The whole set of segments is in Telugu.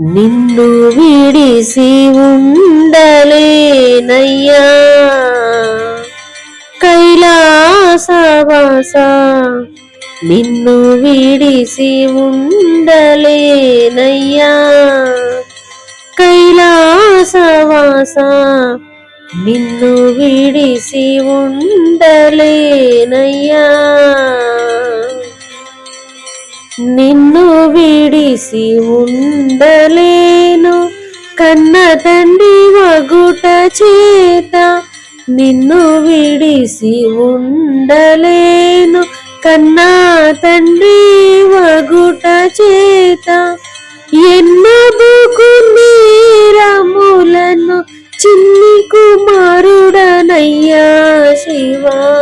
నిన్ను విడిసి ఉండలేనయ్యా. కైలాసవాస నిన్ను విడిసి ఉండలేనయ్యా. కైలాసవాస నిన్ను విడిసి ఉండలేనయ్యా. నిన్ను విడిసి ఉండలేను. కన్న తండ్రి వగుట చేత నిన్ను విడిసి ఉండలేను. కన్నా తండ్రి వగుట చేత ఎన్నబుకు నీరములను చిన్ని కుమారుడనయ్యా శివా.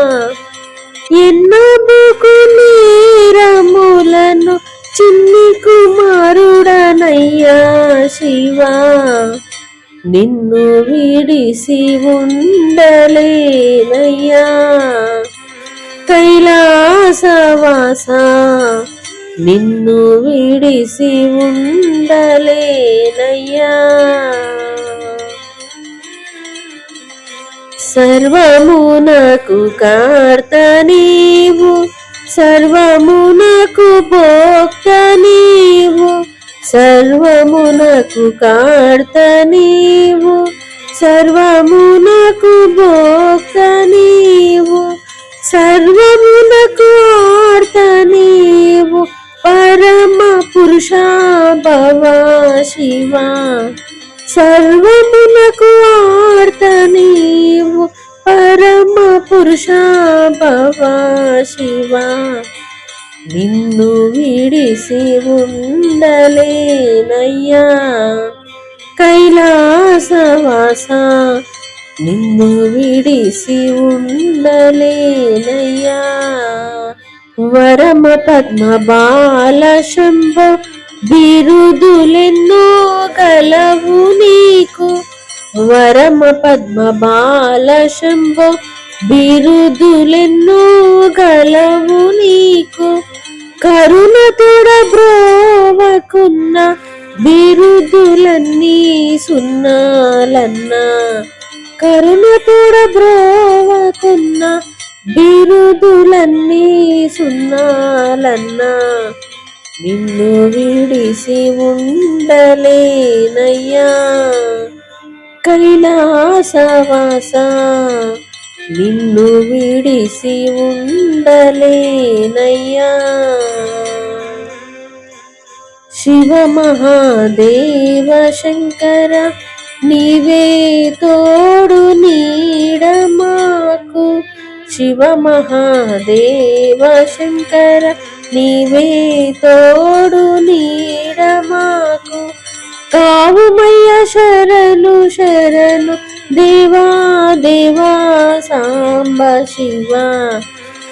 ఎన్నబుకు నీరములను చిన్ని కుమారుడనయ్యా శివా. నిన్ను విడిసి ఉండలేనయ్యా. కైలాసవాస నిన్ను విడిసి ఉండలేనయ్యా. సర్వమునకు కార్త నీవు సర్వమునకు భోక్త నీవు సర్వమునకు కార్త నీవు సర్వమునకు భోక్త నీవు సర్వమునకు ఆర్త నీవు పరమ పురుష భవ శివ. సర్వమునకు ఆర్త నీవు పరమ పురుష భవ శివ నిన్ను విడిసి ఉండలేనయ్యా. కైలాసవాస నిన్ను విడిసి ఉండలేనయ్యా. వరమ పద్మ బాల శంభో బిరుదులెన్నో కలవు నీకు. వరమ పద్మ బాల శంభో బిరుదులెన్నో గలవు నీకు. కరుణ తోడ బ్రోవకున్న బిరుదులన్నీ సున్నాలన్నా. కరుణ తొడబ్రోవకున్న బిరుదులన్నీ సున్నాలన్నా. నిన్ను విడిసి ఉండలేనయ్యా. కైలాసవాస నిన్ను విడిసి ఉండలేనయ్యా. శివ మహాదేవ శంకర నీవే తోడు నీడమాకు శివ మహాదేవ శంకర నీవే తోడు నీడమాకు కావుమయ్య శరణు శరణు దేవా దేవా సాంబ శివ.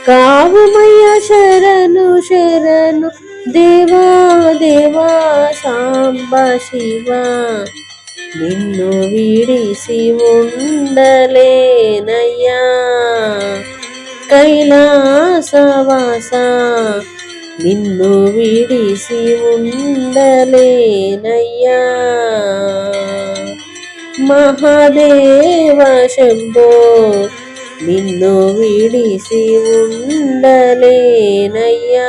కావుమయ్య శరణు శరణు దేవా దేవా సాంబ శివ. నిన్ను విడిసి ఉండలేనయ్యా. కైలాసవాస నిన్ను విడిసి ఉండలేనయ్యా. మహాదేవ శంభో నిన్ను విడిసి ఉండలేనయ్యా.